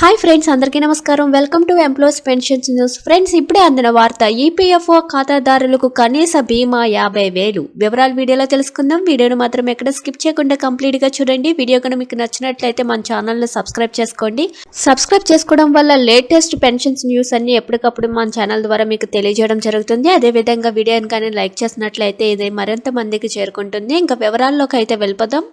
Hi friends అందరికీ నమస్కారం. Welcome to employees pensions news friends ఇప్పుడే అందిన వార్త ఈపీఎఫ్ఓ ఖాతాదారులకు కనీస బీమా యాభై వేలు. వివరాలు వీడియోలో తెలుసుకుందాం. వీడియోను మాత్రం ఎక్కడ స్కిప్ చేయకుండా కంప్లీట్గా చూడండి. వీడియో కనుక మీకు నచ్చినట్లయితే మన ఛానల్ను సబ్స్క్రైబ్ చేసుకోండి. సబ్స్క్రైబ్ చేసుకోవడం వల్ల లేటెస్ట్ పెన్షన్స్ న్యూస్ అన్ని ఎప్పటికప్పుడు మన ఛానల్ ద్వారా మీకు తెలియజేయడం జరుగుతుంది. అదే విధంగా వీడియోని కానీ లైక్ చేసినట్లయితే ఇది మరింత మందికి చేరుకుంటుంది. ఇంకా వివరాల్లోకి అయితే వెళ్ళిపోదాం.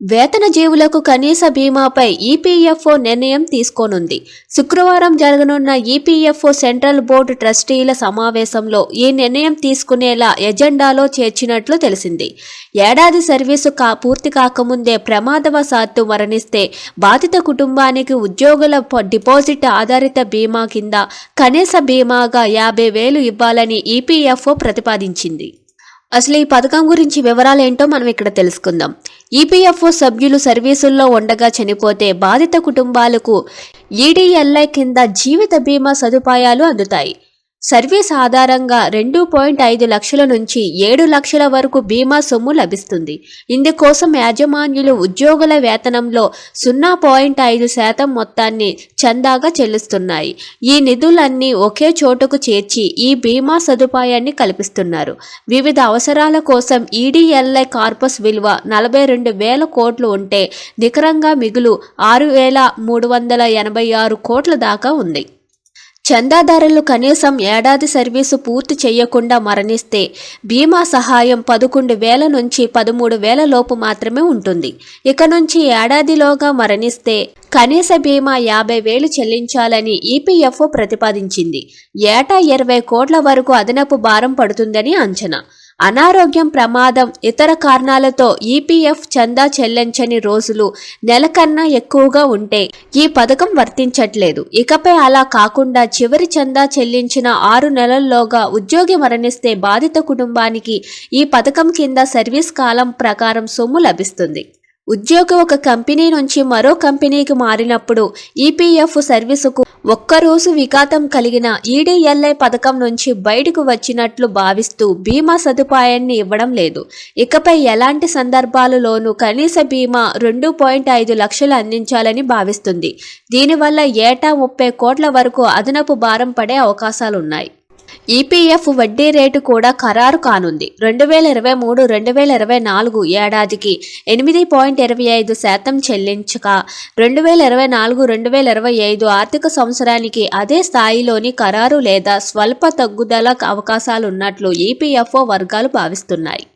వేతన జీవులకు కనీస బీమాపై ఈపీఎఫ్ఓ నిర్ణయం తీసుకోనుంది. శుక్రవారం జరగనున్న ఈపీఎఫ్ఓ సెంట్రల్ బోర్డు ట్రస్టీల సమావేశంలో ఈ నిర్ణయం తీసుకునేలా ఎజెండాలో చేర్చినట్లు తెలిసింది. ఏడాది సర్వీసు కా పూర్తి కాకముందే ప్రమాదవశాత్తు మరణిస్తే బాధిత కుటుంబానికి ఉద్యోగుల డిపాజిట్ ఆధారిత బీమా కింద కనీస బీమాగా యాభై వేలు ఇవ్వాలని ఈపీఎఫ్ఓ ప్రతిపాదించింది. అసలు ఈ పథకం గురించి వివరాలు ఏంటో మనం ఇక్కడ తెలుసుకుందాం. ఈపీఎఫ్ఓ సభ్యులు సర్వీసుల్లో ఉండగా చనిపోతే బాధిత కుటుంబాలకు ఈడీఎల్ఐ కింద జీవిత బీమా సదుపాయాలు అందుతాయి. సర్వీస్ ఆధారంగా రెండు పాయింట్ ఐదు లక్షల నుంచి ఏడు లక్షల వరకు బీమా సొమ్ము లభిస్తుంది. ఇందుకోసం యాజమాన్యులు ఉద్యోగుల వేతనంలో సున్నా పాయింట్ ఐదు శాతం మొత్తాన్ని చందాగా చెల్లిస్తున్నాయి. ఈ నిధులన్నీ ఒకే చోటుకు చేర్చి ఈ బీమా సదుపాయాన్ని కల్పిస్తున్నారు. వివిధ అవసరాల కోసం ఈడీఎల్ఐ కార్పస్ విలువ నలభై రెండు వేల కోట్లు ఉంటే నికరంగా మిగులు ఆరు వేల మూడు వందల ఎనభై ఆరు కోట్ల దాకా ఉంది. చందాదారులు కనీసం ఏడాది సర్వీసు పూర్తి చేయకుండా మరణిస్తే బీమా సహాయం పదకొండు వేల నుంచి పదమూడు వేల లోపు మాత్రమే ఉంటుంది. ఇక నుంచి ఏడాదిలోగా మరణిస్తే కనీస బీమా యాభై వేలు చెల్లించాలని ఈపీఎఫ్ఓ ప్రతిపాదించింది. ఏటా ఇరవై కోట్ల వరకు అదనపు భారం పడుతుందని అంచనా. అనారోగ్యం ప్రమాదం ఇతర కారణాలతో ఈపీఎఫ్ చందా చెల్లించని రోజులు నెల కన్నా ఎక్కువగా ఉంటే ఈ పథకం వర్తించట్లేదు. ఇకపై అలా కాకుండా చివరి చందా చెల్లించిన ఆరు నెలల్లోగా ఉద్యోగి మరణిస్తే బాధిత కుటుంబానికి ఈ పథకం కింద సర్వీస్ కాలం ప్రకారం సొమ్ము లభిస్తుంది. ఉద్యోగి ఒక కంపెనీ నుంచి మరో కంపెనీకి మారినప్పుడు ఈపీఎఫ్ సర్వీసుకు ఒక్కరోజు విఘాతం కలిగిన ఈడీఎల్ఐ పథకం నుంచి బయటకు వచ్చినట్లు భావిస్తూ బీమా సదుపాయాన్ని ఇవ్వడం లేదు. ఇకపై ఎలాంటి సందర్భాలలోనూ కనీస బీమా రెండు పాయింట్ ఐదు లక్షలు అందించాలని భావిస్తుంది. దీనివల్ల ఏటా ముప్పై కోట్ల వరకు అదనపు భారం పడే అవకాశాలున్నాయి. ఈపీఎఫ్ వడ్డీ రేటు కూడా ఖరారు కానుంది. రెండు వేల ఇరవై మూడు రెండు వేల ఇరవై నాలుగు ఏడాదికి ఎనిమిది పాయింట్ ఇరవై ఐదు శాతం చెల్లించక రెండు వేల ఇరవై నాలుగు రెండు వేల ఇరవై ఐదు ఆర్థిక సంవత్సరానికి అదే స్థాయిలోని ఖరారు లేదా స్వల్ప తగ్గుదల అవకాశాలున్నట్లు ఈపీఎఫ్ఓ వర్గాలు భావిస్తున్నాయి.